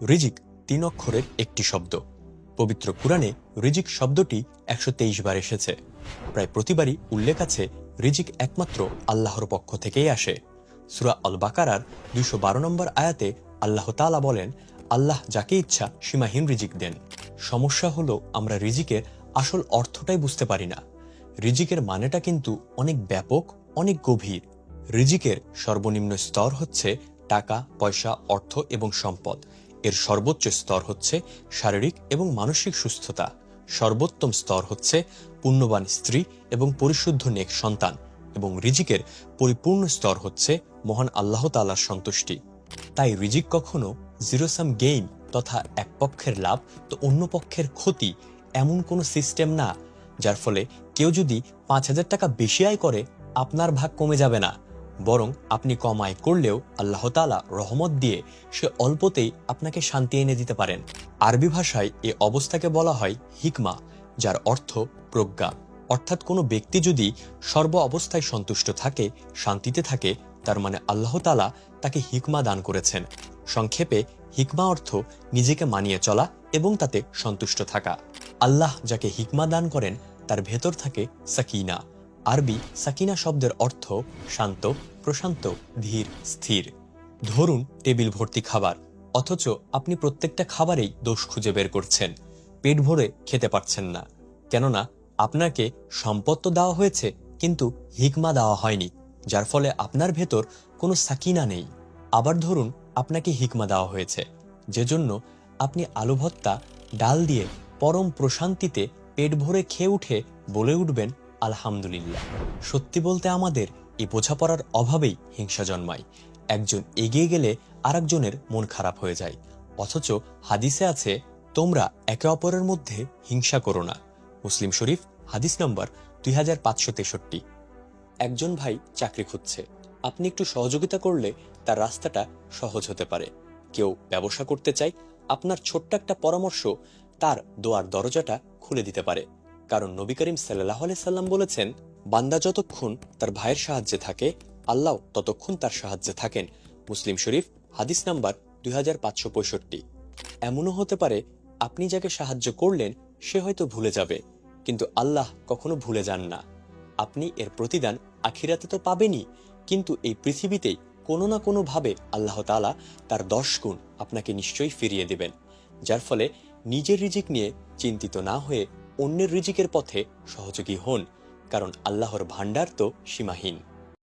রিজিক তিন অক্ষরের একটি শব্দ। পবিত্র কুরআনে রিজিক শব্দটি একশো তেইশ বার এসেছে। প্রায় প্রতিবারই উল্লেখ আছে রিজিক একমাত্র আল্লাহর পক্ষ থেকেই আসে। সুরা আল বাকারার দুইশো বারো নম্বর আয়াতে আল্লাহ তাআলা বলেন, আল্লাহ যাকে ইচ্ছা সীমাহীন রিজিক দেন। সমস্যা হলো আমরা রিজিকের আসল অর্থটাই বুঝতে পারি না। রিজিকের মানেটা কিন্তু অনেক ব্যাপক, অনেক গভীর। রিজিকের সর্বনিম্ন স্তর হচ্ছে টাকা, পয়সা, অর্থ এবং সম্পদ। এর সর্বোচ্চ স্তর হচ্ছে শারীরিক এবং মানসিক সুস্থতা। সর্বোত্তম স্তর হচ্ছে পুণ্যবান স্ত্রী এবং পরিশুদ্ধ নেক সন্তান এবং রিজিকের পরিপূর্ণ স্তর হচ্ছে মহান আল্লাহ তাআলার সন্তুষ্টি। তাই রিজিক কখনো জিরো সাম গেইন তথা এক পক্ষের লাভ তো অন্য পক্ষের ক্ষতি এমন কোনো সিস্টেম না, যার ফলে কেউ যদি পাঁচ হাজার টাকা বেশি আয় করে, আপনার ভাগ কমে যাবে না। বরং আপনি কম আয় করলেও আল্লাহ তাআলা রহমত দিয়ে সে অল্পতেই আপনাকে শান্তি এনে দিতে পারেন। আরবি ভাষায় এ অবস্থাকে বলা হয় হিকমা, যার অর্থ প্রজ্ঞা। অর্থাৎ কোনো ব্যক্তি যদি সর্ব অবস্থায় সন্তুষ্ট থাকে, শান্তিতে থাকে, তার মানে আল্লাহ তালা তাকে হিকমা দান করেছেন। সংক্ষেপে, হিকমা অর্থ নিজেকে মানিয়ে চলা এবং তাতে সন্তুষ্ট থাকা। আল্লাহ যাকে হিকমা দান করেন, তার ভেতর থাকে সাকিনা। আরবি সাকিনা শব্দের অর্থ শান্ত, প্রশান্ত, ধীর, স্থির। ধরুন টেবিল ভর্তি খাবার, অথচ আপনি প্রত্যেকটা খাবারেই দোষ খুঁজে বের করছেন, পেট ভরে খেতে পারছেন না। কেননা আপনাকে সম্পদ তো দেওয়া হয়েছে, কিন্তু হিকমা দেওয়া হয়নি, যার ফলে আপনার ভেতর কোনো সাকিনা নেই। আবার ধরুন আপনাকে হিকমা দেওয়া হয়েছে যে জন্য আপনি আলু ভর্তা ডাল দিয়ে পরম প্রশান্তিতে পেট ভরে খেয়ে উঠে বলে উঠবেন আলহামদুলিল্লাহ। সত্যি বলতে আমাদের এই বোঝাপড়ার অভাবেই হিংসা জন্মায়। একজন এগিয়ে গেলে আরেকজনের মন খারাপ হয়ে যায়। অথচ হাদিসে আছে, তোমরা একে অপরের মধ্যে হিংসা করো না। মুসলিম শরীফ, হাদিস নম্বর দুই হাজার পাঁচশো তেষট্টি। একজন ভাই চাকরি খুঁজছে। আপনি একটু সহযোগিতা করলে তার রাস্তাটা সহজ হতে পারে। কেউ ব্যবসা করতে চায়, আপনার ছোট্ট একটা পরামর্শ তার দোয়ার দরজাটা খুলে দিতে পারে। কারণ নবী করিম সাল্লাহ সাল্লাম বলেছেন, বান্দা যতক্ষণ তার ভাইয়ের সাহায্যে থাকে, আল্লাহ ততক্ষণ তার সাহায্যে থাকেন। মুসলিম শরীফ, হাদিস নাম্বার দুই হাজার পাঁচশো পঁয়ষট্টি। এমনও হতে পারে, আপনি যাকে সাহায্য করলেন, সে হয়তো ভুলে যাবে, কিন্তু আল্লাহ কখনো ভুলে যান না। আপনি এর প্রতিদান আখিরাতে তো পাবেনই, কিন্তু এই পৃথিবীতেই কোনো না কোনো ভাবে আল্লাহ তাআলা তার দশ গুণ আপনাকে নিশ্চয়ই ফিরিয়ে দেবেন, যার ফলে নিজের রিজিক নিয়ে চিন্তিত না হয়ে অন্যের রিজিকের পথে সহযোগী হন কারণ আল্লাহর ভাণ্ডার তো সীমাহীন।